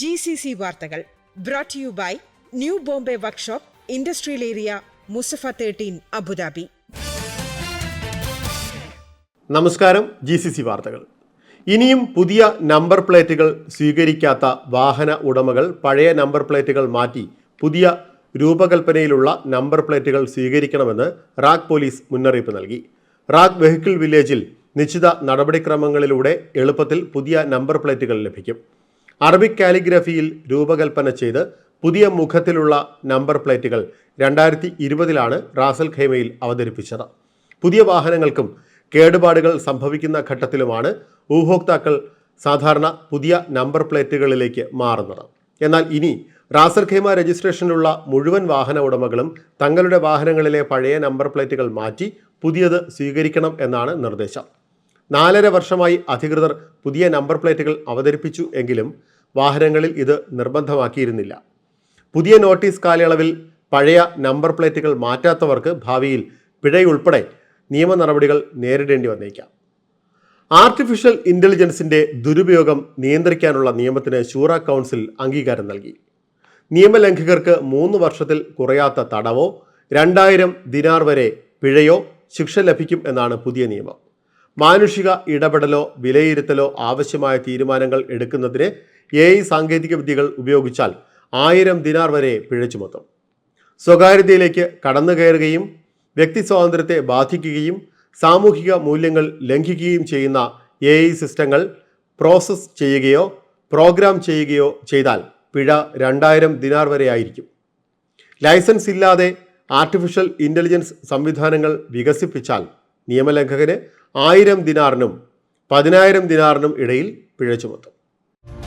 G C C വാർത്തകൾ brought you by new Bombay workshop industrial area Musaffah thirteen Abu Dhabi നമസ്കാരം G C C വാർത്തകൾ. ഇനിയും പുതിയ number പ്ലേറ്റുകൾ സ്വീകരിക്കാത്ത വാഹന ഉടമകൾ പഴയ നമ്പർ പ്ലേറ്റുകൾ മാറ്റി പുതിയ രൂപകൽപ്പനയിലുള്ള നമ്പർ പ്ലേറ്റുകൾ സ്വീകരിക്കണമെന്ന് റാക് പോലീസ് മുന്നറിയിപ്പ് നൽകി. റാക് വെഹിക്കിൾ വില്ലേജിൽ നിശ്ചിത നടപടിക്രമങ്ങളിലൂടെ എളുപ്പത്തിൽ പുതിയ നമ്പർ പ്ലേറ്റുകൾ ലഭിക്കും. അറബിക് കാലിഗ്രഫിയിൽ രൂപകൽപ്പന ചെയ്ത് പുതിയ മുഖത്തിലുള്ള നമ്പർ പ്ലേറ്റുകൾ രണ്ടായിരത്തി ഇരുപതിലാണ് റാസൽ ഖൈമയിൽ അവതരിപ്പിച്ചത്. പുതിയ വാഹനങ്ങൾക്കും കേടുപാടുകൾ സംഭവിക്കുന്ന ഘട്ടത്തിലുമാണ് ഉപഭോക്താക്കൾ സാധാരണ പുതിയ നമ്പർ പ്ലേറ്റുകളിലേക്ക് മാറുന്നത്. എന്നാൽ ഇനി റാസൽ ഖൈമ രജിസ്ട്രേഷനിലുള്ള മുഴുവൻ വാഹന ഉടമകളും തങ്ങളുടെ വാഹനങ്ങളിലെ പഴയ നമ്പർ പ്ലേറ്റുകൾ മാറ്റി പുതിയത് സ്വീകരിക്കണം എന്നാണ് നിർദ്ദേശം. നാലര വർഷമായി അധികൃതർ പുതിയ നമ്പർ പ്ലേറ്റുകൾ അവതരിപ്പിച്ചു എങ്കിലും വാഹനങ്ങളിൽ ഇത് നിർബന്ധമാക്കിയിരുന്നില്ല. പുതിയ നോട്ടീസ് കാലയളവിൽ പഴയ നമ്പർ പ്ലേറ്റുകൾ മാറ്റാത്തവർക്ക് ഭാവിയിൽ പിഴയുൾപ്പെടെ നിയമ നടപടികൾ നേരിടേണ്ടി വന്നേക്കാം. ആർട്ടിഫിഷ്യൽ ഇന്റലിജൻസിന്റെ ദുരുപയോഗം നിയന്ത്രിക്കാനുള്ള നിയമത്തിന് ശൂറ കൗൺസിൽ അംഗീകാരം നൽകി. നിയമലംഘകർക്ക് മൂന്ന് വർഷത്തിൽ കുറയാത്ത തടവോ രണ്ടായിരം ദിനാർ വരെ പിഴയോ ശിക്ഷ ലഭിക്കും എന്നാണ് പുതിയ നിയമം. മാനുഷിക ഇടപെടലോ വിലയിരുത്തലോ ആവശ്യമായ തീരുമാനങ്ങൾ എടുക്കുന്നതിന് എ ഐ സാങ്കേതിക വിദ്യകൾ ഉപയോഗിച്ചാൽ ആയിരം ദിനാർ വരെ പിഴ ചുമത്തും. സ്വകാര്യതയിലേക്ക് കടന്നു കയറുകയും വ്യക്തി സ്വാതന്ത്ര്യത്തെ ബാധിക്കുകയും സാമൂഹിക മൂല്യങ്ങൾ ലംഘിക്കുകയും ചെയ്യുന്ന എ ഐ സിസ്റ്റങ്ങൾ പ്രോസസ് ചെയ്യുകയോ പ്രോഗ്രാം ചെയ്യുകയോ ചെയ്താൽ പിഴ രണ്ടായിരം ദിനാർ വരെ ആയിരിക്കും. ലൈസൻസ് ഇല്ലാതെ ആർട്ടിഫിഷ്യൽ ഇന്റലിജൻസ് സംവിധാനങ്ങൾ വികസിപ്പിച്ചാൽ നിയമലംഘകന് ആയിരം ദിനാറിനും പതിനായിരം ദിനാറിനും ഇടയിൽ പിഴ ചുമത്തും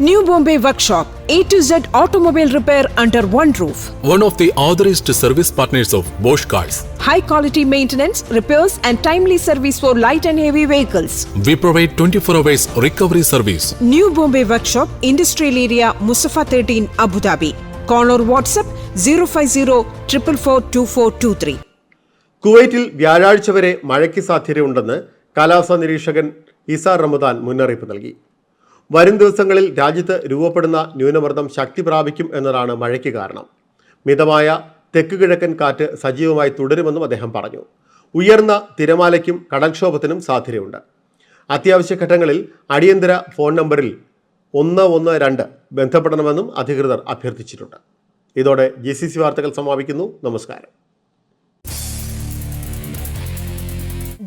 New Bombay Workshop A to Z automobile repair under one roof. one of the authorized service partners of Bosch Cars. high quality maintenance, repairs, and timely service for light and heavy vehicles. We provide 24 hours recovery service. New Bombay Workshop, Industrial Area, Musafa 13, Abu Dhabi. Call or WhatsApp 050 444 2423. കുവൈറ്റിൽ വ്യാഴാഴ്ച വരെ മഴയ്ക്ക് സാധ്യതയുണ്ടെന്ന് കാലാവസ്ഥാ നിരീക്ഷകൻ ഇസാർ റമദാൻ മുന്നറിയിപ്പ് നൽകി. വരും ദിവസങ്ങളിൽ രാജ്യത്ത് രൂപപ്പെടുന്ന ന്യൂനമർദ്ദം ശക്തി പ്രാപിക്കും എന്നതാണ് മഴയ്ക്ക് കാരണം. മിതമായ തെക്ക് കിഴക്കൻ കാറ്റ് സജീവമായി തുടരുമെന്നും അദ്ദേഹം പറഞ്ഞു. ഉയർന്ന തിരമാലയ്ക്കും കടൽക്ഷോഭത്തിനും സാധ്യതയുണ്ട്. അത്യാവശ്യ ഘട്ടങ്ങളിൽ അടിയന്തര ഫോൺ നമ്പറിൽ ഒന്ന് ഒന്ന് രണ്ട് ബന്ധപ്പെടണമെന്നും അധികൃതർ അഭ്യർത്ഥിച്ചിട്ടുണ്ട്. ഇതോടെ ജി സി സി വാർത്തകൾ സമാപിക്കുന്നു. നമസ്കാരം.